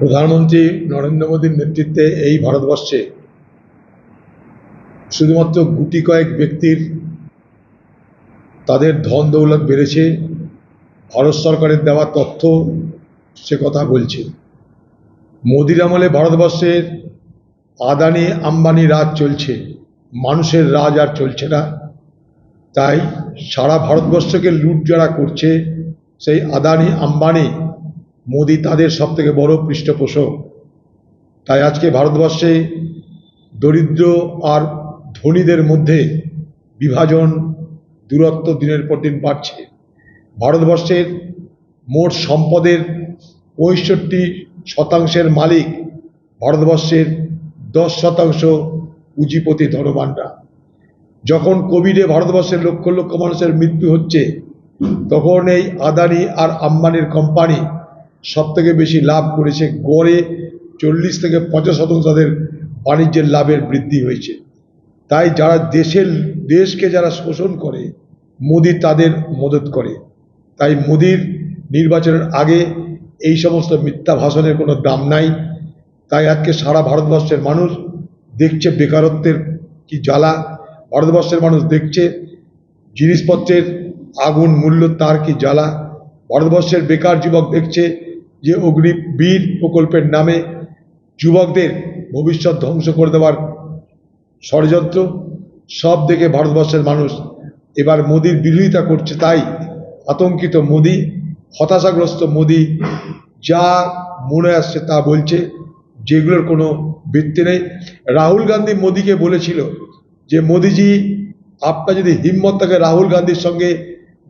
প্রধানমন্ত্রী নরেন্দ্র মোদীর নেতৃত্বে এই ভারতবর্ষে শুধুমাত্র গুটি কয়েক ব্যক্তির তাদের ধন দৌলত বেড়েছে, ভারত সরকারের দেওয়া তথ্য সে কথা বলছে। মোদির আমলে ভারতবর্ষের আদানি আম্বানি রাজ চলছে, মানুষের রাজ আর চলছে না। তাই সারা ভারতবর্ষকে লুট যারা করছে সেই আদানি আম্বানি মোদি তাদের সব থেকে বড় পৃষ্ঠপোষক। তাই আজকে ভারতবর্ষে দরিদ্র আর ধনীদের মধ্যে বিভাজন দূরত্ব দিনের পর দিন বাড়ছে। ভারতবর্ষের মোট সম্পদের পঁয়ষট্টি শতাংশের মালিক ভারতবর্ষের দশ শতাংশ পুঁজিপতি ধনবানরা যখন কোভিডে ভারতবর্ষের লক্ষ লক্ষ মানুষের মৃত্যু হচ্ছে, তখন এই আদানি আর আম্বানির কোম্পানি সব থেকে বেশি লাভ করেছে গড়ে চল্লিশ থেকে পঞ্চাশ শতাংশ তাদের বাণিজ্যের লাভের বৃদ্ধি হয়েছে। তাই যারা দেশের, দেশকে যারা শোষণ করে, মোদি তাদের মদত করে। তাই মোদির নির্বাচনের আগে এই সমস্ত মিথ্যা ভাষণের কোনো দাম নাই। তাই আজকে সারা ভারতবর্ষের মানুষ দেখছে বেকারত্বের কি জ্বালা। ভারতবর্ষের মানুষ দেখছে জিনিসপত্রের আগুন মূল্য তার কি জ্বালা। ভারতবর্ষের বেকার যুবক দেখছে যে অগ্নি বীর প্রকল্পের নামে যুবকদের ভবিষ্যৎ ধ্বংস করে দেওয়ার ষড়যন্ত্র সব দেখে ভারতবর্ষের মানুষ এবার মোদির বিরোধিতা করছে তাই আতঙ্কিত মোদি, হতাশাগ্রস্ত মোদি যা মনে আসছে তা বলছে, যেগুলোর কোনো ভিত্তি নেই। রাহুল গান্ধী মোদিকে বলেছিল যে, মোদিজি, আপনার যদি হিম্মত থাকে রাহুল গান্ধীর সঙ্গে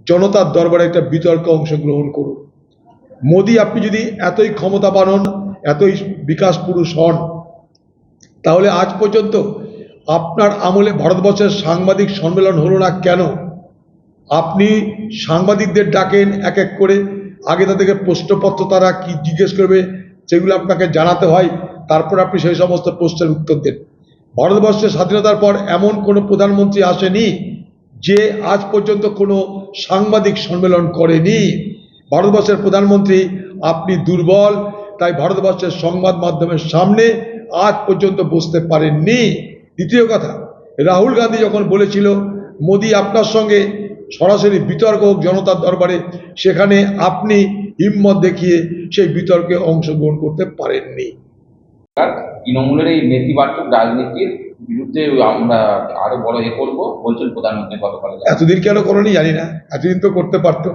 জনতার দরবারে একটা বিতর্ক অংশগ্রহণ করুন। মোদি, আপনি যদি এতই ক্ষমতাবান হন, এতই বিকাশ পুরুষ হন, তাহলে আজ পর্যন্ত আপনার আমলে ভারতবর্ষের সাংবাদিক সম্মেলন হলো না কেন? আপনি সাংবাদিকদের ডাকেন এক এক করে, আগে তাদেরকে প্রশ্নপত্র তারা কি জিজ্ঞেস করবে সেগুলো আপনাকে জানাতে হয়, তারপর আপনি সেই সমস্ত প্রশ্নের উত্তর দেন। ভারতবর্ষের স্বাধীনতার পর এমন কোনো প্রধানমন্ত্রী আসেনি যে আজ পর্যন্ত কোনো সাংবাদিক সম্মেলন করেনি। ভারতবর্ষের প্রধানমন্ত্রী আপনি দুর্বল তাই ভারতবর্ষের সংবাদ মাধ্যমের সামনে আজ পর্যন্ত বসতে পারেননি। দ্বিতীয় কথা রাহুল গান্ধী যখন বলেছিল মোদি আপনার সঙ্গে সরাসরি বিতর্ক হোক জনতার দরবারে সেখানে আপনি হিম্মত দেখিয়ে সেই বিতর্কে অংশগ্রহণ করতে পারেননি। তৃণমূলের এই নেতিবাচক রাজনীতির বিরুদ্ধে আমরা আরও বড় এ করব বলছেন প্রধানমন্ত্রী গতকাল। এতদিন কেন করেনি জানি না এতদিন তো করতে পারতো।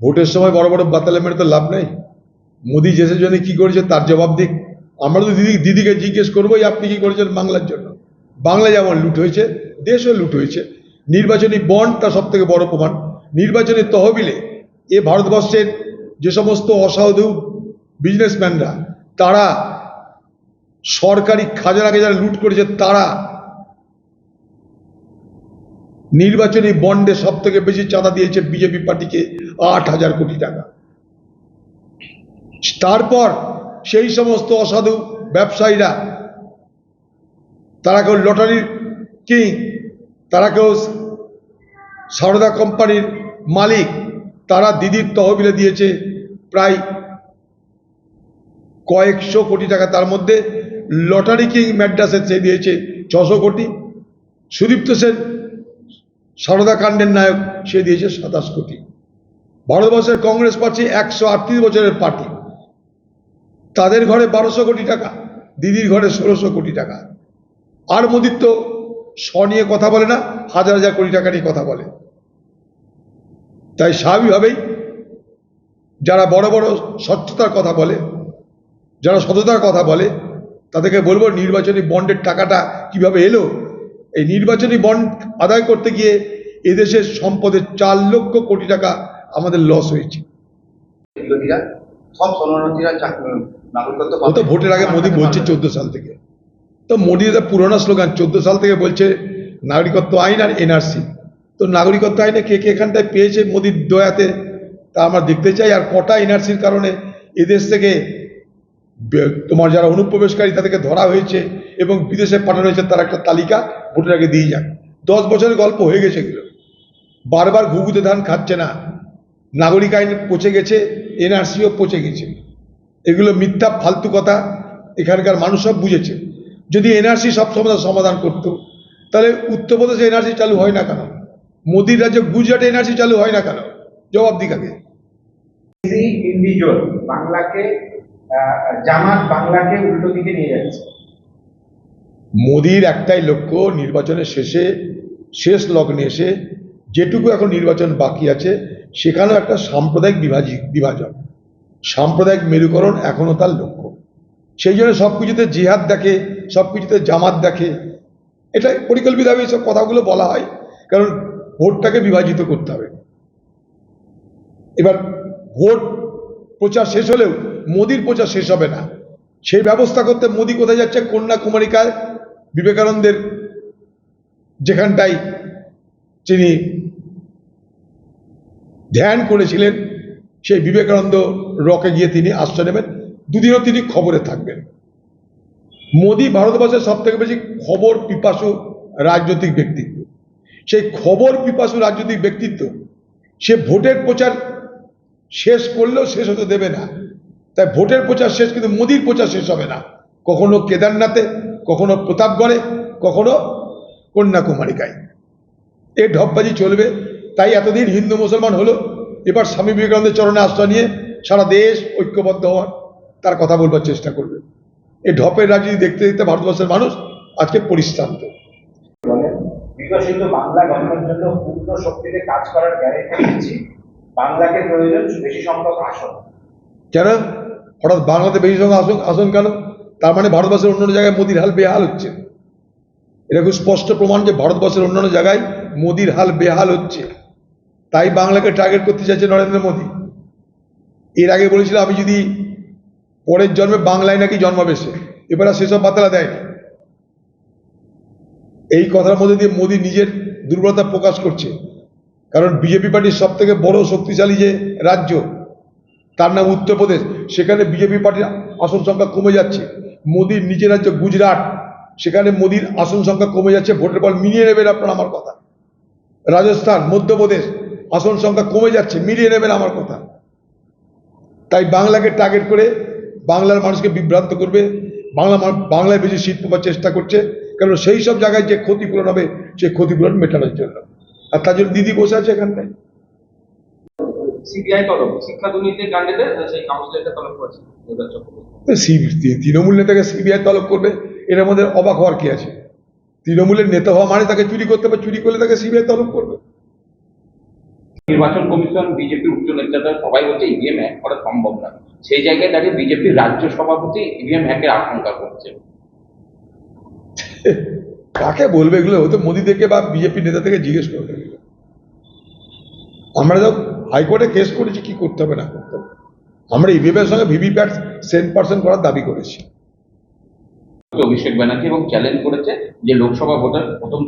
ভোটের সময় বড় বড় বাতালে মেরে তো লাভ নেই। মোদি দেশের জন্য কি করেছে তার জবাব দিক। আমরা তো দিদি দিদিকে জিজ্ঞেস করবোই, আপনি কি করেছেন বাংলার জন্য? বাংলা যেমন লুট হয়েছে, দেশও লুট হয়েছে। নির্বাচনী বন্ড তা সব থেকে বড় প্রমাণ। নির্বাচনী তহবিলে এ ভারতবর্ষের যে সমস্ত অসাধু বিজনেসম্যানরা তারা সরকারি খাজানাকে যারা লুট করেছে, তারা নির্বাচনী বন্ডে সব থেকে বেশি চাঁদা দিয়েছে বিজেপি পার্টিকে আট হাজার কোটি টাকা। তারপর সেই সমস্ত অসাধু ব্যবসায়ীরা, তারা কেউ লটারির কিং, তারা কেউ সারদা কোম্পানির মালিক, তারা দিদির তহবিলে দিয়েছে প্রায় কয়েকশো কোটি টাকা। তার মধ্যে লটারি কিং ম্যাড্রাসের সে দিয়েছে ছশো কোটি। সুদীপ্ত সেন কাণ্ডের নায়ক সে দিয়েছে সাতাশ কোটি। ভারতবর্ষের কংগ্রেস পার্টি, একশো আটত্রিশ বছরের পার্টি। তাদের ঘরে বারোশো কোটি টাকা, দিদির ঘরে ষোলোশো কোটি টাকা। আর মোদির তো স নিয়ে কথা বলে না, হাজার হাজার কোটি টাকা নিয়ে কথা বলে। তাই স্বাভাবিকভাবেই যারা বড় বড় স্বচ্ছতার কথা বলে, যারা সততার কথা বলে, তাদেরকে বলব নির্বাচনী বন্ডের টাকাটা কীভাবে এলো এই নির্বাচনী বন্ড আদায় করতে গিয়ে এদেশের সম্পদের চার লক্ষ কোটি টাকা আমাদের লস হয়েছে। ও তো ভোটের আগে মোদী বলছে চোদ্দ সাল থেকে। তো একটা পুরোনো স্লোগান চোদ্দ সাল থেকে বলছে নাগরিকত্ব আইন আর এনআরসি। তো নাগরিকত্ব আইনে কে কে এখানটায় পেয়েছে মোদির দয়াতে তা আমরা দেখতে চাই। আর কটা এনআরসির কারণে এদেশ থেকে তোমার যারা অনুপ্রবেশকারী তাদেরকে ধরা হয়েছে। এবং বিদেশে পাঠানো হয়েছে তার একটা তালিকা, ভোটের আগে দিয়ে যাক দশ বছরের গল্প হয়ে গেছে এগুলো। বারবার ঘুঘুতে ধান খাচ্ছে না। নাগরিক আইন পচে গেছে, এনআরসিও পচে গেছে। এগুলো মিথ্যা, ফালতু কথা, এখানকার মানুষ সব বুঝেছে। যদি এনআরসি সব সমস্যার সমাধান করতো, তাহলে উত্তরপ্রদেশে এনআরসি চালু হয় না কেন? মোদির রাজ্যে গুজরাটে এনআরসি চালু হয় না কেন? জবাব দিকাকে ইজি ইন্ডিজোর বাংলাকে জামাত বাংলাকে উল্টো দিকে নিয়ে যাচ্ছে। মোদির একটাই লক্ষ্য নির্বাচনের শেষে, শেষ লগ্নে এসে যেটুকু এখন নির্বাচন বাকি আছে, সেখানেও একটা সাম্প্রদায়িক বিভাজি, বিভাজন। সাম্প্রদায়িক মেরুকরণ এখনও তার লক্ষ্য। সেই জন্য সব কিছুতে জিহাদ দেখে সব কিছুতে জামাত দেখে, এটা পরিকল্পিতভাবে সব কথাগুলো বলা হয়, কারণ ভোটটাকে বিভাজিত করতে হবে। এবার ভোট প্রচার শেষ হলেও, মোদির প্রচার শেষ হবে না। সেই ব্যবস্থা করতে মোদি কোথায় যাচ্ছে? কন্যাকুমারিকায় বিবেকানন্দের যেখানটায় তিনি ধ্যান করেছিলেন, সেই বিবেকানন্দ রকে গিয়ে তিনি আশ্রয় নেবেন। দুদিনও তিনি খবরে থাকবেন। মোদি ভারতবর্ষের সব থেকে বেশি খবর পিপাসু রাজনৈতিক ব্যক্তিত্ব। সেই খবর পিপাসু রাজনৈতিক ব্যক্তিত্ব, সে ভোটের প্রচার শেষ করলেও শেষ হতে দেবে না। তাই ভোটের প্রচার শেষ, কিন্তু মোদির প্রচার শেষ হবে না। কখনো কেদারনাথে কখনো প্রতাপগড়ে কখনো কন্যাকুমারিকায়। এই ঢপবাজি চলবে তাই এতদিন হিন্দু মুসলমান হলো এবার স্বামী বিবেকানন্দের চরণে আশ্রয় নিয়ে সারা দেশ ঐক্যবদ্ধ হওয়ার তার কথা বলবার চেষ্টা করবে। এই ঢপের রাজনীতি দেখতে দেখতে ভারতবর্ষের মানুষ আজকে পরিশ্রান্ত। বলেন বিকশিত বাংলা গঠনের জন্য পূর্ণ শক্তিতে কাজ করার গ্যারেন্টি দিচ্ছি। বাংলাকে প্রয়োজন বেশি সংখ্যক আসন। কেন? হঠাৎ বাংলাতে বেশি সঙ্গে আসন আসন কেন? তার মানে ভারতবর্ষের অন্যান্য জায়গায় মোদির হাল বেহাল হচ্ছে। এটা খুব স্পষ্ট প্রমাণ যে ভারতবর্ষের অন্যান্য জায়গায় মোদির হাল বেহাল হচ্ছে। তাই বাংলাকে টার্গেট করতে চাইছে নরেন্দ্র মোদী। এর আগে বলেছিল, আমি যদি পরের জন্মে বাংলায় নাকি জন্মাবে সে এবার আর সেসব বাতলা দেয়নি। এই কথার মধ্যে দিয়ে মোদী নিজের দুর্বলতা প্রকাশ করছে। কারণ বিজেপি পার্টির সব থেকে বড় শক্তিশালী যে রাজ্য, তার নাম উত্তরপ্রদেশ। সেখানে বিজেপি পার্টির আসন সংখ্যা কমে যাচ্ছে। মোদির নিজের রাজ্য গুজরাট, সেখানে মোদির আসন সংখ্যা কমে যাচ্ছে, ভোটের পর মিলিয়ে নেবেন আপনার আমার কথা। রাজস্থান, মধ্যপ্রদেশ, আসন সংখ্যা কমে যাচ্ছে, মিলিয়ে নেবেন আমার কথা। তাই বাংলাকে টার্গেট করে বাংলার মানুষকে বিভ্রান্ত করবে, বাংলা বাংলায় বেশি শীত পাওয়ার চেষ্টা করছে কারণ সেই সব জায়গায় যে ক্ষতিপূরণ হবে, সেই ক্ষতিপূরণ মেটানোর জন্য। আর তার জন্য দিদি বসে আছে এখানটায়। সিবিআই তরফ শিক্ষা দুর্নীতির কাণ্ডেতে সেই কাউন্সিলরটা তলব করেছে তৃণমূল নেতাকে সিবিআই তলব করবে এর মধ্যে অবাক হওয়ার কি আছে? তৃণমূলের নেতা হওয়া মানে তাকে চুরি করতে হবে চুরি করলে তাকে সিবিআই তলব করবে। নির্বাচন কমিশন বিজেপির উচ্চ নেতারা সবাই বলছে ইভিএম হ্যাক করা সম্ভব না। সেই জায়গায় দাঁড়িয়ে বিজেপির রাজ্য সভাপতি ইভিএম হ্যাকের আশঙ্কা করছে। কাকে বলবে এগুলো? হতে মোদি থেকে বা বিজেপি নেতা থেকে জিজ্ঞেস করবে। আমরা যখন হাইকোর্টে কেস করেছি কি করতে হবে না করতে হবে। আমরা ইভিএমের সঙ্গে ভিভিপ্যাট সেন্ট পার্সেন্ট করার দাবি করেছি। অভিষেক ব্যানার্জি এবং চ্যালেঞ্জ করেছে যে লোকসভা ভোটের প্রথম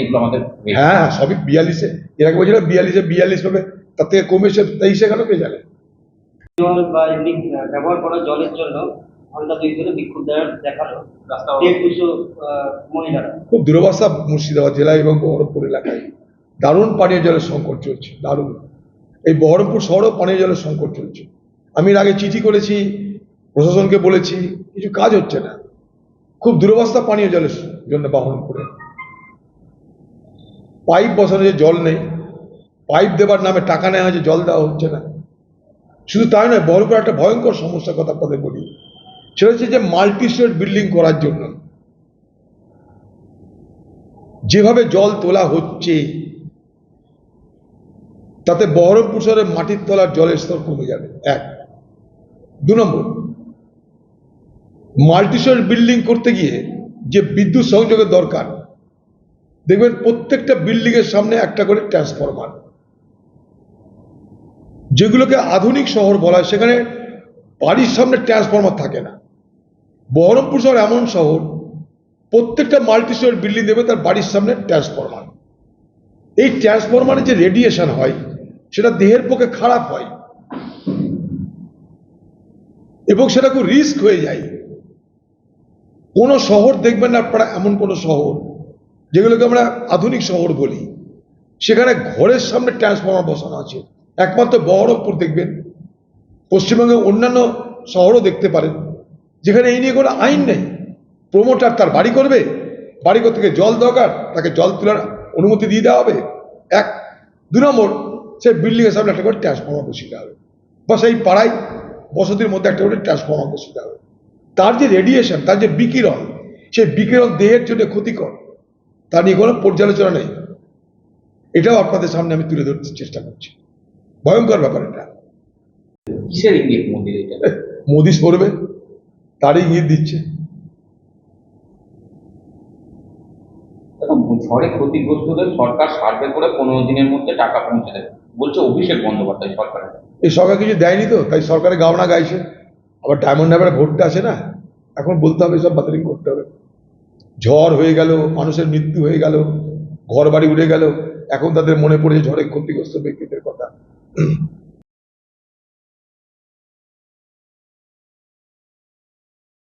এগুলো আমাদের হ্যাঁ হ্যাঁ সবই বিয়াল্লিশে। এর আগে বলছিল বিয়াল্লিশে বিয়াল্লিশ হবে তার থেকে কমেছে তেইশে কেন কে জানে? জল বা এমনি ব্যবহার করা জলের জন্য ঘণ্টা দুই ধরে বিক্ষোভ দেখাল। রাস্তা মহিলারা। খুব দুরবস্থা মুর্শিদাবাদ জেলায় এবং বহরমপুর এলাকায়। দারুণ পানীয় জলের সংকট চলছে দারুণ। এই বহরমপুর শহরেও পানীয় জলের সংকট চলছে। আমি আগে চিঠি করেছি, প্রশাসনকে বলেছি, কিছু কাজ হচ্ছে না। খুব দুরবস্থা পানীয় জলের জন্য বহরমপুরে। পাইপ বসানো যে জল নেই, পাইপ দেবার নামে টাকা নেওয়া হয়েছে, জল দেওয়া হচ্ছে না। শুধু তাই নয়, বহরমপুর একটা ভয়ঙ্কর সমস্যার কথা আপনাদের বলি। সেটা হচ্ছে যে মাল্টি স্টোরেজ বিল্ডিং করার জন্য যেভাবে জল তোলা হচ্ছে তাতে বহরমপুর শহরের মাটির তলার জলের স্তর কমে যাবে। এক। দু নম্বর মাল্টিস্টোর বিল্ডিং করতে গিয়ে যে বিদ্যুৎ সংযোগের দরকার, দেখবেন প্রত্যেকটা বিল্ডিং এর সামনে একটা করে ট্রান্সফরমার। যেগুলোকে আধুনিক শহর বলা হয়, সেখানে বাড়ির সামনে ট্রান্সফরমার থাকে না। বহরমপুর শহর এমন শহর, প্রত্যেকটা মাল্টিস্টোর বিল্ডিং দেবে তার বাড়ির সামনে ট্রান্সফরমার। এই ট্রান্সফরমারের যে রেডিয়েশন হয় সেটা দেহের পক্ষে খারাপ হয়। এবং সেটা খুব রিস্ক হয়ে যায়। কোনো শহর দেখবেন না, আপনারা এমন কোনো শহর, যেগুলোকে আমরা আধুনিক শহর বলি। সেখানে ঘরের সামনে ট্রান্সফরমার বসানো আছে। একমাত্র বহরমপুর দেখবেন। পশ্চিমবঙ্গে অন্যান্য শহরও দেখতে পারেন। যেখানে এই নিয়ে কোনো আইন নেই। প্রমোটার তার বাড়ি করবে। বাড়ি করতে গিয়ে জল দরকার, তাকে জল তোলার অনুমতি দিয়ে দেওয়া হবে। এক, দু নম্বর সে বিল্ডিংয়ের সামনে একটা করে ট্রান্সফর্মার বসিয়ে হবে। বা সেই পাড়ায় বসতির মধ্যে একটা করে ট্রান্সফর্মার বসিয়ে হবে। তার যে রেডিয়েশন তার যে বিকিরণ সেই বিকিরণ দেহের জন্য ক্ষতিকর। তা নিয়ে কোনো পর্যালোচনা নেই। এটাও আপনাদের সামনে আমি তুলে ধরতে চেষ্টা করছি। ভয়ঙ্কর ব্যাপার এটা। মোদি সরবে তারই ইঙ্গিত দিচ্ছে। ঝড়ে ক্ষতিগ্রস্তদের সরকার সার্ভে করে পনেরো দিনের মধ্যে টাকা পৌঁছে দেবে। বলছে অভিষেক বন্দ্যোপাধ্যায় সরকারের। এই সরকার কিছু দেয়নি তো, তাই সরকারের গাওনা গাইছে। আবার ডায়মন্ড হারবারে ভোটটা আছে না, এখন বলতে হবে সব বাতিল করতে হবে। ঝড় হয়ে গেল, মানুষের মৃত্যু হয়ে গেল ঘর বাড়ি উড়ে গেল, এখন তাদের মনে পড়েছে ঝড়ে ক্ষতিগ্রস্ত ব্যক্তিদের কথা।